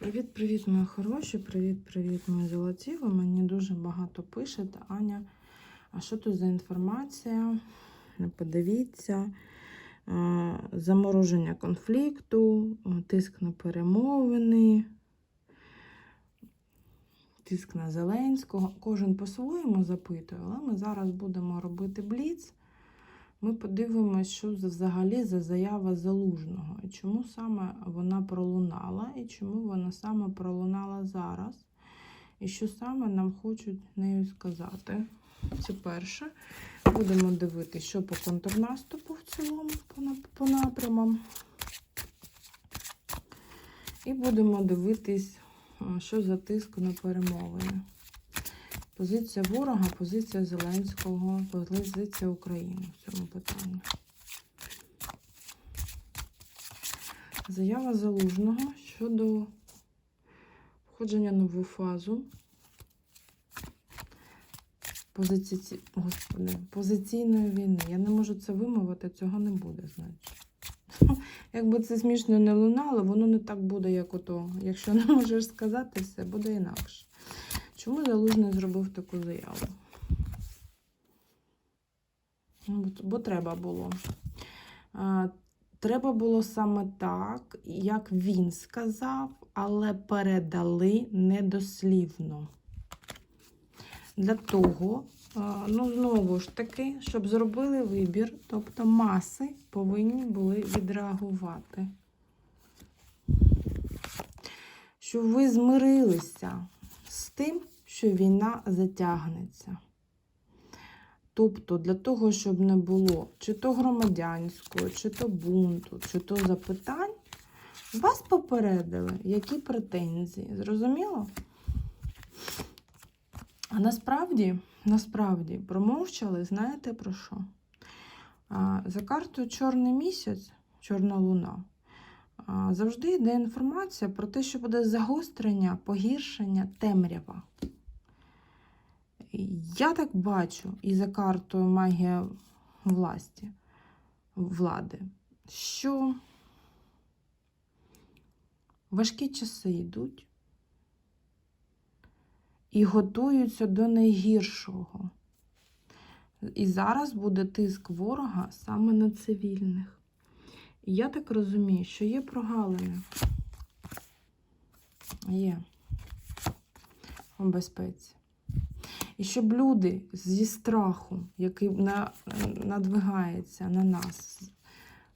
Привіт-привіт, мої хороші! Привіт-привіт, мої золоті. Ви мені дуже багато пишете. Аня, а що тут за інформація? Ну, Подивіться. Замороження конфлікту, тиск на перемовини, тиск на Зеленського. Кожен по-своєму запитує, але ми зараз будемо робити бліц. Ми подивимося, що взагалі за заява залужного, чому саме вона пролунала, і чому вона саме пролунала зараз, і що саме нам хочуть нею сказати. Це перше. Будемо дивитися, що по контрнаступу в цілому по, напрямам. І будемо дивитись, що за тиск на перемовини. Позиція ворога, позиція Зеленського, позиція України в цьому питанні. Заява Залужного щодо входження в нову фазу позиці... Господи, позиційної війни. Я не можу це вимовити, цього не буде, значить. Якби це смішно не лунало, воно не так буде, як ото. Якщо не можеш сказати все, буде інакше. Чому Залужний зробив таку заяву? Бо треба було. Треба було саме так, як він сказав, але передали недослівно. Для того, ну, знову ж таки, щоб зробили вибір, тобто маси повинні були відреагувати. Щоб ви змирилися з тим, що війна затягнеться. Тобто, для того, щоб не було чи то громадянського, чи то бунту, чи то запитань, вас попередили, які претензії. Зрозуміло? А насправді, насправді, промовчали, знаєте про що? За картою Чорний місяць, Чорна луна, завжди йде інформація про те, що буде загострення, погіршення, темрява. Я так бачу і за картою магія власті, влади, що важкі часи йдуть і готуються до найгіршого. І зараз буде тиск ворога саме на цивільних. Я так розумію, що є прогалини. Є у безпеці. І щоб люди зі страху, який на, надвигається на нас,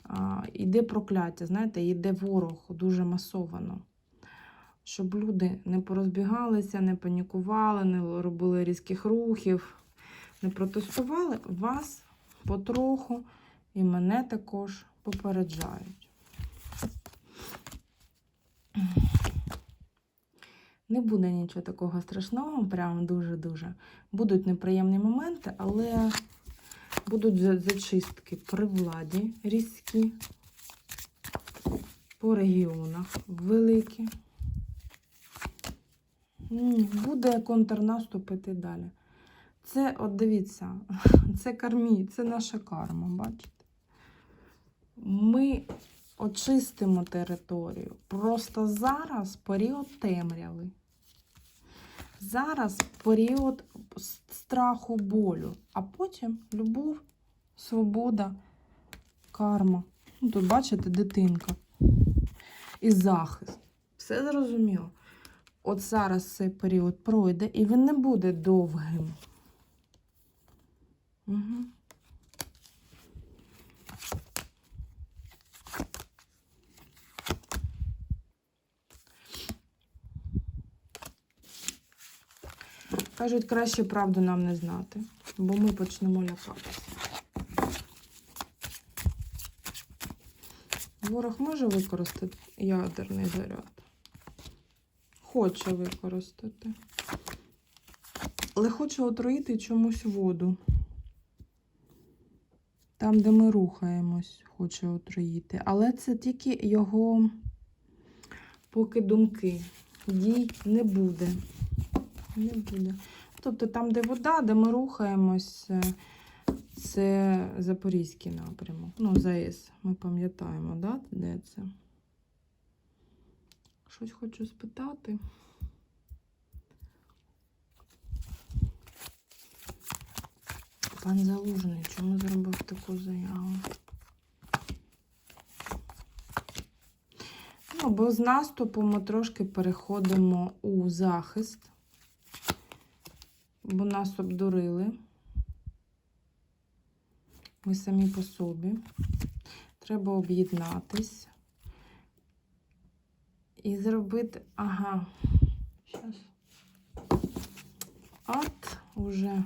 а, іде прокляття, знаєте, йде ворог дуже масовано. Щоб люди не порозбігалися, не панікували, не робили різких рухів, не протестували, вас потроху і мене також попереджають. Не буде нічого такого страшного, прям дуже-дуже. Будуть неприємні моменти, але будуть зачистки при владі різкі, по регіонах великі. Буде контрнаступ іти далі. Це, от дивіться, це кармі, це наша карма, бачите? Ми очистимо територію. Просто зараз період темряви. Зараз період страху, болю, а потім любов, свобода, карма. Ну, тут бачите, дитинка. І захист. Все зрозуміло. От зараз цей період пройде, і він не буде довгим. Угу. Кажуть, краще правду нам не знати, бо ми почнемо лякатися. Ворог може використати ядерний заряд? Хоче використати. Але хоче отруїти чомусь воду. Там, де ми рухаємось, хоче отруїти. Але це тільки його поки думки. Дій не буде. Не буде. Тобто там, де вода, де ми рухаємось, е, це Запорізький напрямок. Ну, ЗАЕС, ми пам'ятаємо, да? де це? Щось хочу спитати. Пан Залужний, чому зробив таку заяву? Ну, бо з наступу ми трошки переходимо у захист, бо нас обдурили. Ми самі по собі. Треба об'єднатись і зробити. Ага. Щас. От уже.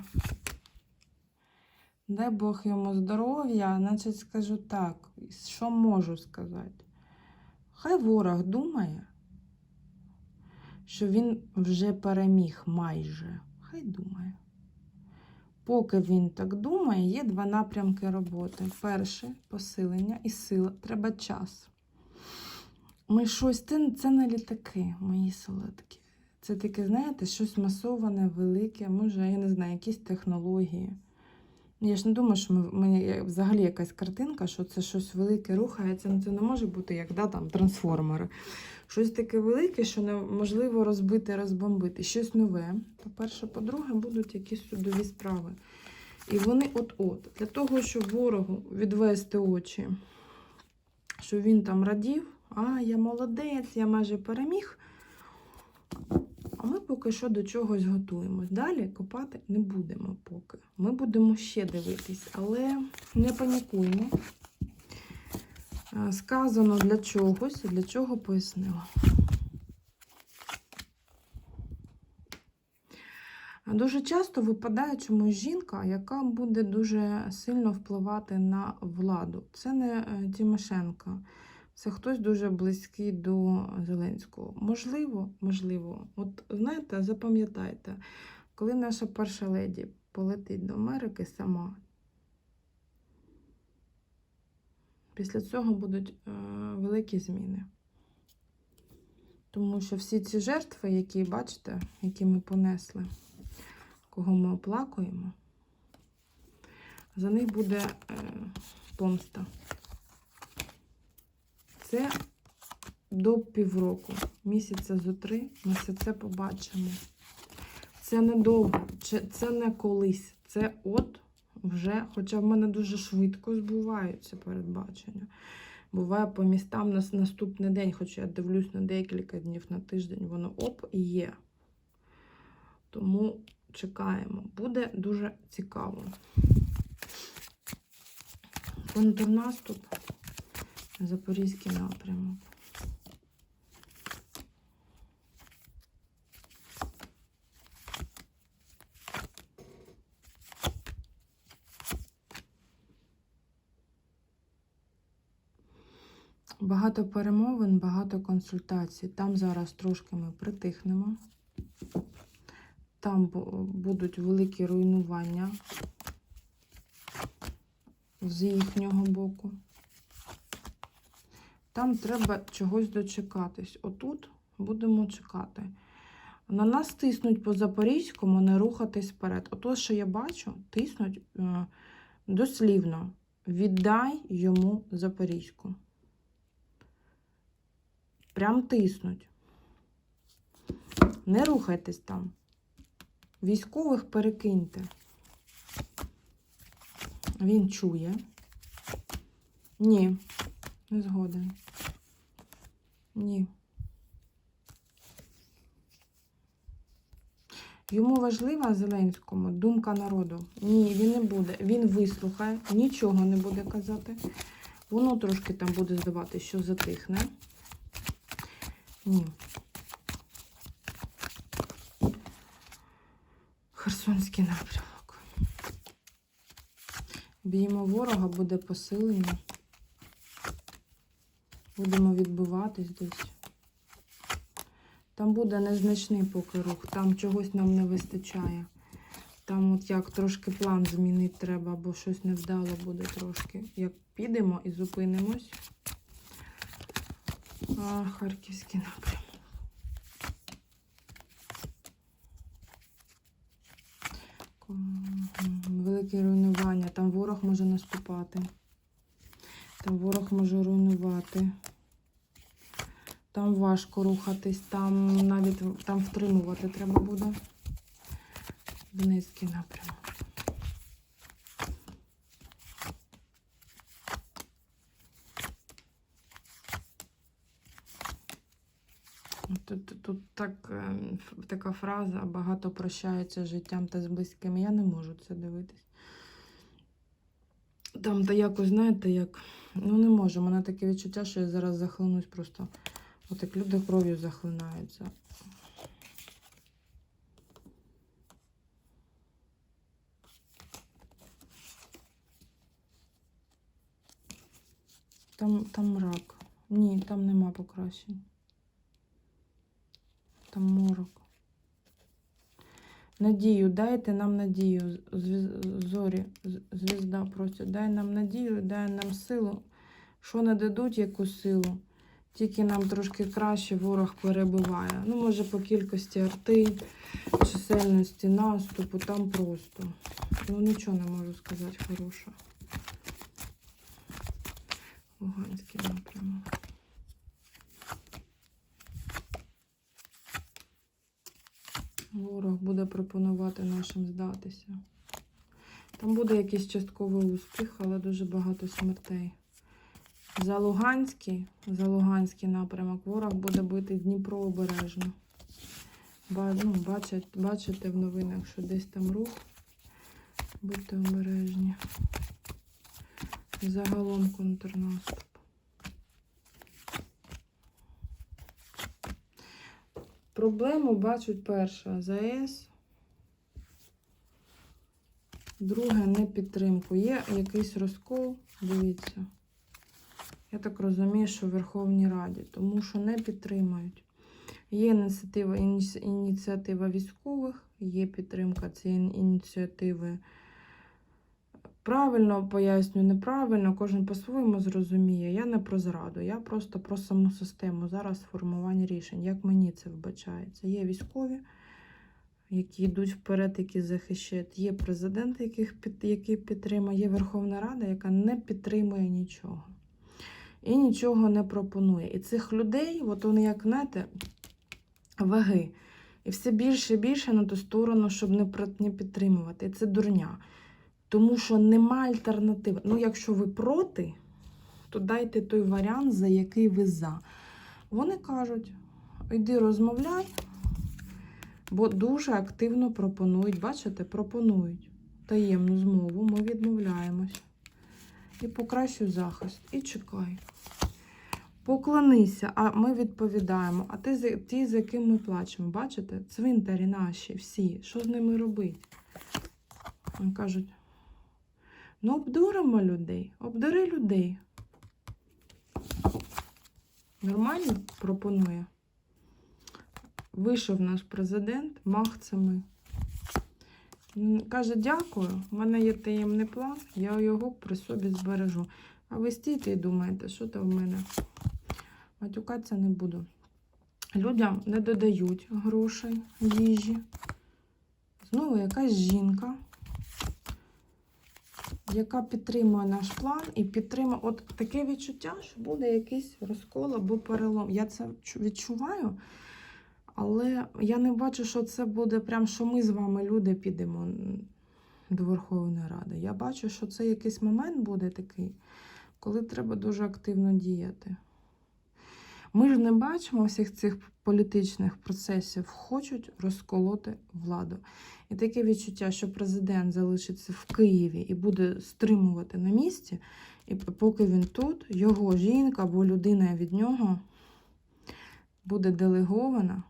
Дай Бог йому здоров'я, значить скажу так, що можу сказати. Хай ворог думає, що він вже переміг майже. Хай думає. Поки він так думає, є два напрямки роботи. Перше посилення і сила. Треба час. Ми щось, це, це не літаки, мої солодкі. Це таке, знаєте, щось масоване, велике, може, я не знаю, якісь технології. Я ж не думаю, що ми, ми взагалі якась картинка, що це щось велике рухається. Ну це не може бути як да, там, трансформери. Щось таке велике, що неможливо розбити, розбомбити. Щось нове. По-перше, по-друге, будуть якісь судові справи. І вони от-от. Для того, щоб ворогу відвести очі, що він там радів, а я молодець, я майже переміг. А ми поки що до чогось готуємось. Далі копати не будемо поки. Ми будемо ще дивитись, але не панікуємо. Е, Сказано для чогось, для чого пояснила. Дуже часто випадає чомусь жінка, яка буде дуже сильно впливати на владу. Це не е, Тимошенко. Це хтось дуже близький до Зеленського. Можливо, можливо. От знаєте, запам'ятайте, коли наша перша леді полетить до Америки сама, після цього будуть е, великі зміни. Тому що всі ці жертви, які бачите, які ми понесли, кого ми оплакуємо, за них буде е, помста. Це до півроку, місяця зо три, ми все це побачимо. Це недовго, це не колись. Це от вже, хоча в мене дуже швидко збуваються передбачення. Буває по містам на наступний день, хоча я дивлюсь на декілька днів на тиждень, воно оп і є. Тому чекаємо. Буде дуже цікаво. Контрнаступ. Запорізький напрямок. Багато перемовин, багато консультацій. Там зараз трошки ми притихнемо. Там будуть великі руйнування з їхнього боку. Там треба чогось дочекатись. Отут будемо чекати. На нас тиснуть по Запорізькому, не рухатись вперед. Ото, що я бачу, тиснуть е, дослівно. Віддай йому Запорізьку. Прям тиснуть. Не рухайтесь там. Військових перекиньте. Він чує. Ні, не згоден. Ні. Йому важлива Зеленському думка народу. Ні, він не буде. Він вислухає, нічого не буде казати. Воно трошки там буде здавати, що затихне. Ні. Херсонський напрямок. Б'ємо ворога, буде посилення. Будемо відбиватись десь. Там буде незначний поки рух, там чогось нам не вистачає. Там от як трошки план змінити треба, бо щось невдало буде трошки. Як підемо і зупинимось. А, Харківський напрямок. Велике руйнування. Там ворог може наступати. Там ворог може руйнувати. Там важко рухатись, там навіть там втримувати треба буде. В низький напрямок. Тут, так, е, така фраза багато прощається з життям та з близькими. Я не можу це дивитись. Там та якось, знаєте, як. Ну не можу. У мене таке відчуття, що я зараз захлинусь просто. От як люди кров'ю захлинаються. Там, там мрак. Ні, там нема покращень. Там морок. Надію, дайте нам надію. Зорі, звізда просить, дай нам надію, дай нам силу. Що не дадуть яку силу? Тільки нам трошки краще ворог перебиває. Ну, може, по кількості арти, чисельності наступу, там просто. Ну, нічого не можу сказати хорошого. Луганський напрямок. Ворог буде пропонувати нашим здатися. Там буде якийсь частковий успіх, але дуже багато смертей. За Луганський, за Луганський напрямок ворог буде бити Дніпро обережно. Ну, бачать, бачите в новинах, що десь там рух. Будьте обережні. Загалом контрнаступ. Проблему бачать перша ЗАЕС. Друге не підтримку. Є якийсь розкол, дивіться. Я так розумію, що в Верховній Раді, тому що не підтримають. Є ініціатива, ініціатива військових, є підтримка цієї ініціативи. Правильно пояснюю, неправильно, кожен по-своєму зрозуміє. Я не про зраду, я просто про саму систему зараз формування рішень, як мені це вбачається. Є військові, які йдуть вперед, які захищають. Є президент, яких під, який підтримує, є Верховна Рада, яка не підтримує нічого. І нічого не пропонує. І цих людей, от вони, як знаєте, ваги. І все більше і більше на ту сторону, щоб не підтримувати. І це дурня. Тому що нема альтернативи. Ну, якщо ви проти, то дайте той варіант, за який ви за. Вони кажуть: йди розмовляй, бо дуже активно пропонують. Бачите, пропонують таємну змову, ми відмовляємось. І покращуй захист. І чекай. Поклонися, а ми відповідаємо. А ти, ті, за ким ми плачемо, бачите? Цвинтарі наші, всі. Що з ними робити? Вони кажуть, ну обдуримо людей, обдури людей. Нормально пропонує. Вийшов наш президент, мах це ми. Каже, дякую, в мене є таємний план, я його при собі збережу. А ви стійте і думаєте, що там в мене? Матюкатися не буду. Людям не додають грошей, їжі. Знову якась жінка, яка підтримує наш план і підтримує от таке відчуття, що буде якийсь розкол або перелом. Я це відчуваю, але я не бачу, що це буде прям, що ми з вами, люди, підемо до Верховної Ради. Я бачу, що це якийсь момент буде такий, коли треба дуже активно діяти. Ми ж не бачимо всіх цих політичних процесів, хочуть розколоти владу. І таке відчуття, що президент залишиться в Києві і буде стримувати на місці, і поки він тут, його жінка або людина від нього буде делегована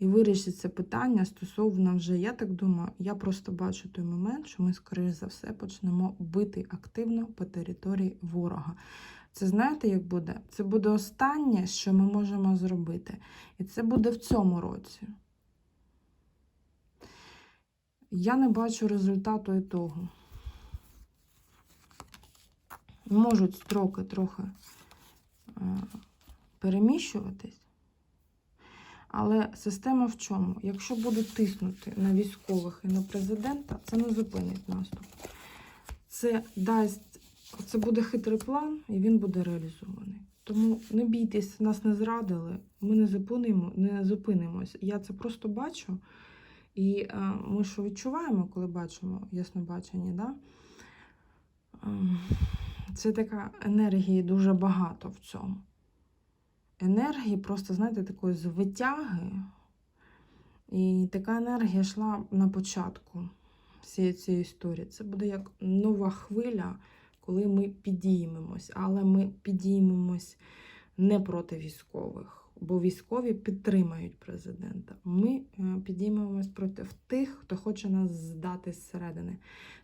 і вирішить це питання стосовно вже, я так думаю, я просто бачу той момент, що ми, скоріш за все, почнемо бити активно по території ворога. Це знаєте, як буде? Це буде останнє, що ми можемо зробити. І це буде в цьому році. Я не бачу результату і того. Можуть строки трохи е, переміщуватись, але система в чому? Якщо будуть тиснути на військових і на президента, це не зупинить наступ. Це дасть, це буде хитрий план, і він буде реалізований. Тому не бійтесь, нас не зрадили, ми не зупинимо, не зупинимось. Я це просто бачу. І е, ми що відчуваємо, коли бачимо яснобачення, да? Ем, це така енергії дуже багато в цьому. Енергії просто, знаєте, такої звитяги. І така енергія йшла на початку всієї цієї історії. Це буде як нова хвиля, коли ми підіймемось. Але ми підіймемось не проти військових, бо військові підтримають президента. Ми е, підіймемось проти тих, хто хоче нас здати зсередини.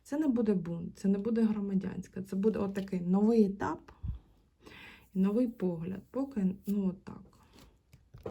Це не буде бунт, це не буде громадянська, це буде отакий новий етап новий погляд. Поки ну отак.